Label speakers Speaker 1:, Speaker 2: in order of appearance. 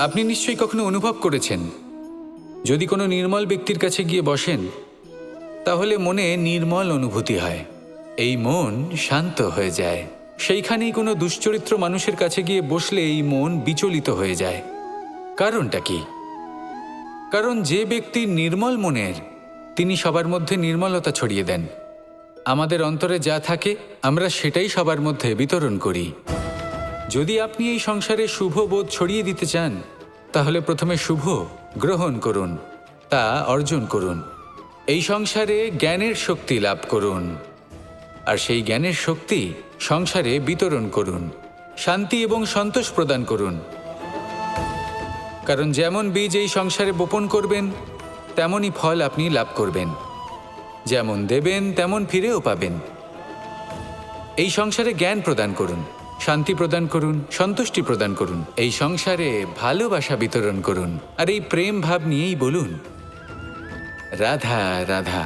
Speaker 1: আপনি নিশ্চয়ই কখনো অনুভব করেছেন, যদি কোনো নির্মল ব্যক্তির কাছে গিয়ে বসেন, তাহলে মনে নির্মল অনুভূতি হয়। এই মন শান্ত হয়ে যায়। সেইখানেই কোনো দুশ্চরিত্র মানুষের কাছে গিয়ে বসলে এই মন বিচলিত হয়ে যায়। কারণটা কি? কারণ যে ব্যক্তি নির্মল মনের, তিনি সবার মধ্যে নির্মলতা ছড়িয়ে দেন। আমাদের অন্তরে যা থাকে, আমরা সেটাই সবার মধ্যে বিতরণ করি। যদি আপনি এই সংসারে শুভ বোধ ছড়িয়ে দিতে চান, তাহলে প্রথমে শুভ গ্রহণ করুন, তা অর্জন করুন। এই সংসারে জ্ঞানের শক্তি লাভ করুন। আর সেই জ্ঞানের শক্তি সংসারে বিতরণ করুন, শান্তি এবং সন্তোষ প্রদান করুন। কারণ যেমন বীজ এই সংসারে বপন করবেন, তেমনই ফল আপনি লাভ করবেন। যেমন দেবেন, তেমন ফিরেও পাবেন। এই সংসারে জ্ঞান প্রদান করুন। শান্তি প্রদান করুন, সন্তুষ্টি প্রদান করুন, এই সংসারে ভালোবাসা বিতরণ করুন, আর এই প্রেম ভাব নিয়েই বলুন, রাধা রাধা।